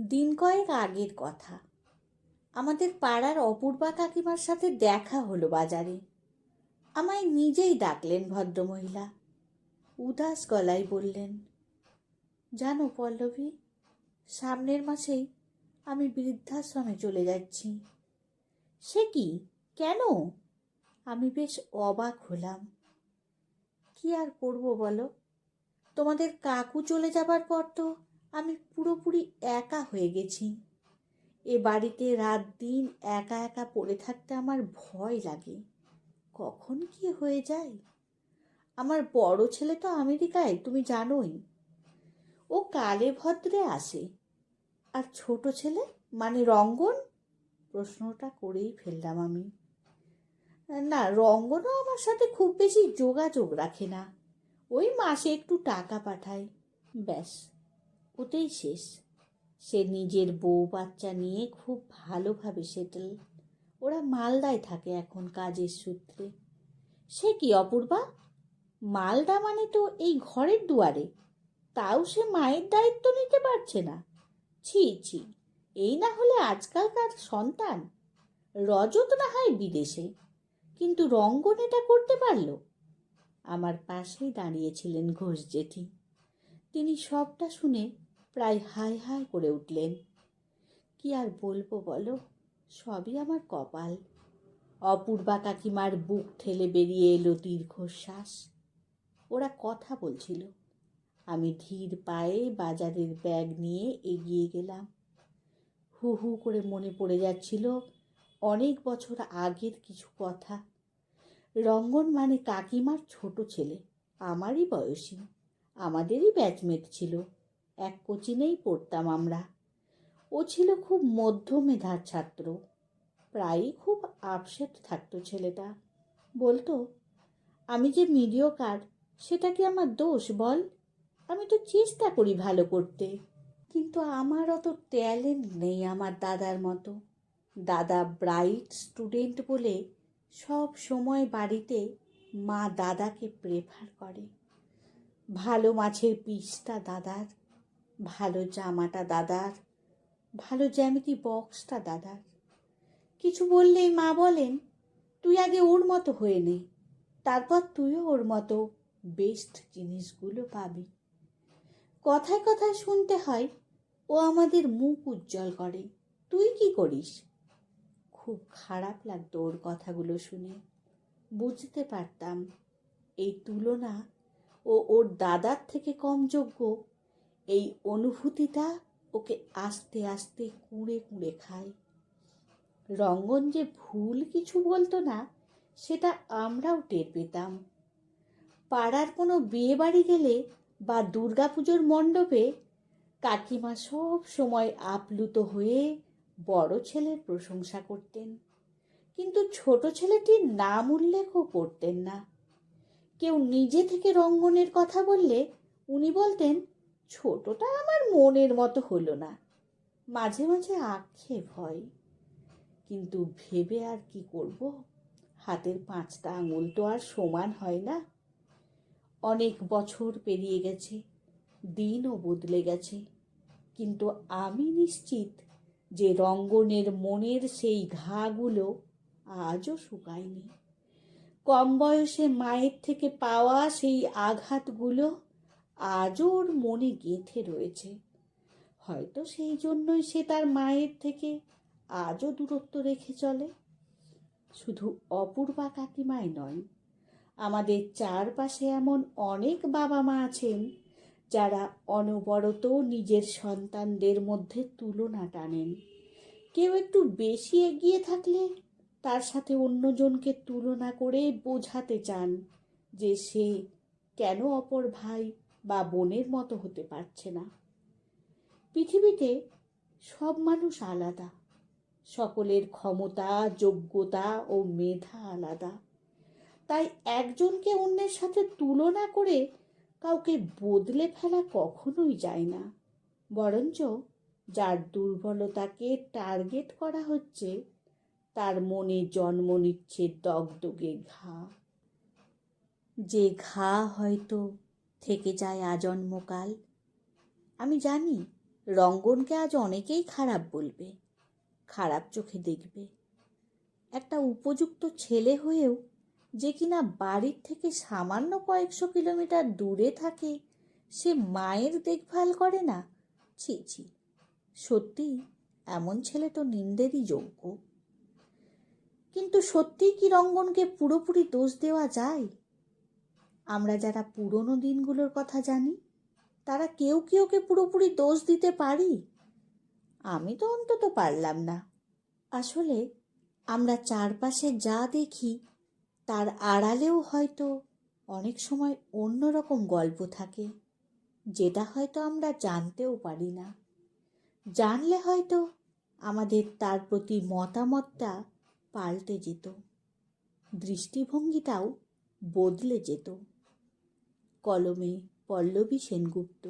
দিন কয়েক আগের কথা। আমাদের পাড়ার অপূর্বা কাকিমার সাথে দেখা হলো বাজারে। আমায় নিজেই ডাকলেন ভদ্রমহিলা। উদাস গলায় বললেন, জানো পল্লবী, সামনের মাসেই আমি বৃদ্ধাশ্রমে চলে যাচ্ছি। সে কি? কেন? আমি বেশ অবাক হলাম। কি আর করব বলো? তোমাদের কাকু চলে যাবার পর তো আমি পুরোপুরি একা হয়ে গেছি। এ বাড়িতে রাত দিন একা একা পড়ে থাকতে আমার ভয় লাগে। কখন কি হয়ে যায়? আমার বড় ছেলে তো আমেরিকায়, তুমি জানোই। ও কালে ভদ্রে আসে। আর ছোট ছেলে? মানে রঙ্গন? প্রশ্নটা করেই ফেললাম আমি। না, রঙ্গনও আমার সাথে খুব বেশি যোগাযোগ রাখে না। ওই মাসে একটু টাকা পাঠায়। ব্যাস। ওতেই শেষ। সে নিজের বউ বাচ্চা নিয়ে খুব ভালোভাবে সেটেল ওরা মালদায় থাকে এখন কাজের সূত্রে। সে কি অপূর্বা? মালদা মানে তো এই ঘরের দুয়ারে। তাও সে মায়ের দায়িত্ব নিতে পারছে না। ছি ছি, এই না হলে আজকালকার সন্তান। রজত না হয় বিদেশে। কিন্তু রঙ্গন এটা করতে পারল। আমার পাশেই দাঁড়িয়েছিলেন ঘোষ জেঠি তিনি সবটা শুনে প্রায় হাই হাই করে উঠলেন। কি আর বলব বলো, সবই আমার কপাল। অপূর্বা কাকিমার বুক ঠেলে বেরিয়ে এলো দীর্ঘশ্বাস। ওরা কথা বলছিল। আমি ধীর পায়ে বাজারের ব্যাগ নিয়ে এগিয়ে গেলাম। হু হু করে মনে পড়ে যাচ্ছিল অনেক বছর আগের কিছু কথা। রঙ্গন মানে কাকিমার ছোট ছেলে। আমারই বয়সী। আমাদেরই ব্যাচমেট ছিল। এক কোচিনেই পড়তাম আমরা। ও ছিল খুব মধ্য মেধার ছাত্র। প্রায়ই খুব আপসেট থাকতো ছেলেটা। বলতো, আমি যে মিডিও কার সেটা কি আমার দোষ বল? আমি তো চেষ্টা করি ভালো করতে। কিন্তু আমার অত ট্যালেন্ট নেই আমার দাদার মতো। দাদা ব্রাইট স্টুডেন্ট বলে সব সময় বাড়িতে মা দাদাকে প্রেফার করে। ভালো মাছের পিসটা দাদার। ভালো জামাটা দাদার, ভালো জ্যামিতি বক্সটা দাদার। কিছু বললেই মা বলেন, তুই আগে ওর মতো হয়ে নে, তারপর তুইও ওর মতো বেস্ট জিনিসগুলো পাবি। কথায় কথায় শুনতে হয়, ও আমাদের মুখ উজ্জ্বল করে, তুই কি করিস? খুব খারাপ লাগতো ওর কথাগুলো শুনে। বুঝতে পারতাম, এই তুলনা ও ওর দাদার থেকে কম যোগ্য এই অনুভূতিটা ওকে আস্তে আস্তে কুঁড়ে কুঁড়ে খায়। রঙ্গন যে ভুল কিছু বলতো না, সেটা আমরাও টের পেতাম। পাড়ার কোনো বিয়ে বাড়ি গেলে বা দুর্গাপুজোর মণ্ডপে কাকিমা সব সময় আপ্লুত হয়ে বড় ছেলের প্রশংসা করতেন। কিন্তু ছোট ছেলেটির নাম উল্লেখও করতেন না। কেউ নিজে থেকে রঙ্গনের কথা বললে উনি বলতেন ছোটটা আমার মনের মতো হলো না। মাঝে মাঝে আক্ষেপ হয়। কিন্তু ভেবে আর কি করব? হাতের পাঁচটা আঙুল তো আর সমান হয় না। অনেক বছর পেরিয়ে গেছে, দিনও বদলে গেছে। কিন্তু আমি নিশ্চিত যে রঙ্গনের মনের সেই ঘাগুলো আজও শুকায়নি। কম বয়সে মায়ের থেকে পাওয়া সেই আঘাতগুলো আজও ওর মনে গেঁথে রয়েছে। হয়তো সেই জন্যই সে তার মায়ের থেকে আজও দূরত্ব রেখে চলে। শুধু অপূর্বা কাকিমাই নয়, আমাদের চারপাশে এমন অনেক বাবা মা আছেন যারা অনবরত নিজের সন্তানদের মধ্যে তুলনা টানেন। কেউ একটু বেশি এগিয়ে থাকলে তার সাথে অন্যজনকে তুলনা করে বোঝাতে চান যে সে কেন অপর ভাই বা বোনের মতো হতে পারছে না। পৃথিবীতে সব মানুষ আলাদা। সকলের ক্ষমতা, যোগ্যতা ও মেধা আলাদা। তাই একজনকে অন্যের সাথে তুলনা করে কাউকে বদলে ফেলা কখনোই যায় না। বরঞ্চ যার দুর্বলতাকে টার্গেট করা হচ্ছে, তার মনে জন্ম নিচ্ছে দগদগে ঘা। যে ঘা হয়তো থেকে যায় আজন্মকাল আমি জানি রঙ্গনকে আজ অনেকেই খারাপ বলবে, খারাপ চোখে দেখবে। একটা উপযুক্ত ছেলে হয়েও যে কিনা বাড়ির থেকে সামান্য কয়েকশো কিলোমিটার দূরে থাকে, সে মায়ের দেখভাল করে না? ছি ছি, সত্যি এমন ছেলে তো নিন্দেরই যোগ্য। কিন্তু সত্যিই কি রঙ্গনকে পুরোপুরি দোষ দেওয়া যায়? আমরা যারা পুরনো দিনগুলোর কথা জানি, তারা কেউ কি ওকে পুরোপুরি দোষ দিতে পারি? আমি তো অন্তত পারলাম না। আসলে আমরা চারপাশে যা দেখি, তার আড়ালেও হয়তো অনেক সময় অন্যরকম গল্প থাকে, যেটা হয়তো আমরা জানতেও পারি না। জানলে হয়তো আমাদের তার প্রতি মতামতটা পাল্টে যেত, দৃষ্টিভঙ্গিটাও বদলে যেত। কলমে পল্লবী সেনগুপ্ত।